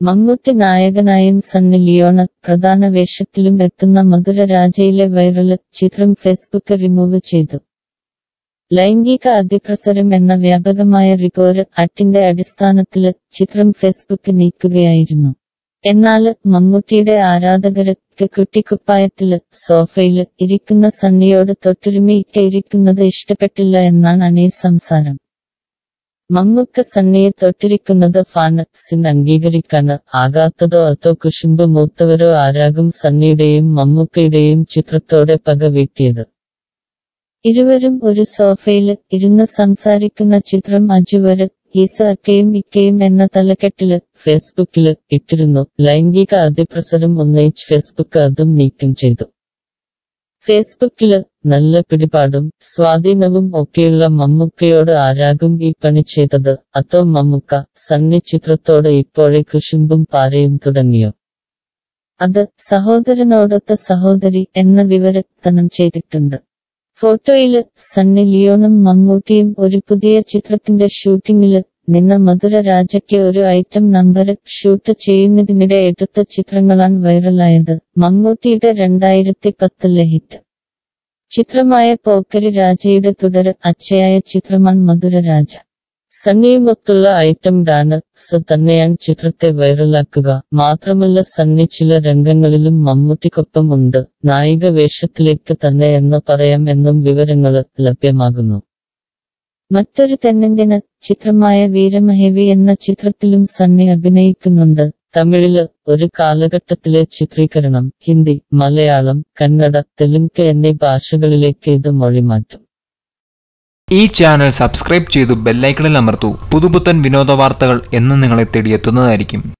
മമ്മൂട്ടി നായകനായും സണ്ണി ലിയോണ പ്രധാന വേഷത്തിലും എത്തുന്ന മധുര രാജയിലെ വൈറൽ ചിത്രം ഫേസ്ബുക്ക് റിമൂവ് ചെയ്തു. ലൈംഗിക അതിപ്രസരം എന്ന വ്യാപകമായ റിപ്പോർട്ട് അട്ടിന്റെ അടിസ്ഥാനത്തിൽ ചിത്രം ഫേസ്ബുക്ക് നീക്കുകയായിരുന്നു. എന്നാൽ മമ്മൂട്ടിയുടെ ആരാധകർക്ക് കുട്ടിക്കുപ്പായത്തിൽ സോഫയിൽ ഇരിക്കുന്ന സണ്ണിയോട് തൊട്ടുരുമിയൊക്കെ ഇരിക്കുന്നത് ഇഷ്ടപ്പെട്ടില്ല എന്നാണ് അണി സംസാരം. മമ്മൂക്ക സണ്ണിയെ തൊട്ടിരിക്കുന്നത് ഫാനസിന് അംഗീകരിക്കാന് ആകാത്തതോ അതോ കുശുമ്പ് മൂത്തവരോ ആരാകും സണ്ണിയുടെയും മമ്മൂക്കയുടെയും ചിത്രത്തോടെ പക വീട്ടിയത്. ഇരുവരും ഒരു സോഫയിൽ ഇരുന്ന് സംസാരിക്കുന്ന ചിത്രം അജുവര് ഈസ അക്കയും ഇക്കയും എന്ന തലക്കെട്ടിൽ ഫേസ്ബുക്കിൽ ഇട്ടിരുന്നു. ലൈംഗിക അതിപ്രസരം ഉന്നയിച്ച് ഫേസ്ബുക്ക് അതും നീക്കം ചെയ്തു. ഫേസ്ബുക്കിൽ നല്ല പിടിപാടും സ്വാധീനവും ഒക്കെയുള്ള മമ്മൂക്കയോട് ആരാകും ഈ പണി ചെയ്തത്? അതോ മമ്മൂക്ക സണ്ണി ചിത്രത്തോട് ഇപ്പോഴേ കുശുമ്പും പാരയും തുടങ്ങിയോ? അത് സഹോദരനോടൊത്ത സഹോദരി എന്ന വിവരത്തനം ചെയ്തിട്ടുണ്ട്. ഫോട്ടോയിൽ സണ്ണി ലിയോണും മമ്മൂട്ടിയും ഒരു പുതിയ ചിത്രത്തിന്റെ ഷൂട്ടിങ്ങിൽ നിന്ന മധുര രാജയ്ക്ക് ഒരു ഐറ്റം നമ്പർ ഷൂട്ട് ചെയ്യുന്നതിനിടെ എടുത്ത ചിത്രങ്ങളാണ് വൈറലായത്. മമ്മൂട്ടിയുടെ രണ്ടായിരത്തി പത്തിലെ ഹിറ്റ്. ചിത്രമായ പോക്കരി രാജയുടെ തുടർ അച്ഛയായ ചിത്രമാണ് മധുര രാജ സണ്ണിയുമൊത്തുള്ള ഐറ്റം ഡാൻസ് തന്നെയാണ് ചിത്രത്തെ വൈറലാക്കുക. മാത്രമല്ല സണ്ണി ചില രംഗങ്ങളിലും മമ്മൂട്ടിക്കൊപ്പം ഉണ്ട്. നായിക വേഷത്തിലേക്ക് തന്നെ എന്ന് പറയാം എന്നും വിവരങ്ങൾ ലഭ്യമാകുന്നു. മറ്റൊരു തെന്നിന്തിന് ചിത്രമായ വീരമഹേവി എന്ന ചിത്രത്തിലും സണ്ണി അഭിനയിക്കുന്നുണ്ട്. തമിഴിൽ ഒരു കാലഘട്ടത്തിലെ ചിത്രീകരണം ഹിന്ദി മലയാളം കന്നഡ തെലുങ്ക് എന്നീ ഭാഷകളിലേക്ക് ഇത് മൊഴിമാറ്റും. ഈ ചാനൽ സബ്സ്ക്രൈബ് ചെയ്തു ബെല്ലൈക്കണിൽ അമർത്തൂ. പുതുപുത്തൻ വിനോദ വാർത്തകൾ എന്നും നിങ്ങളെ തേടിയെത്തുന്നതായിരിക്കും.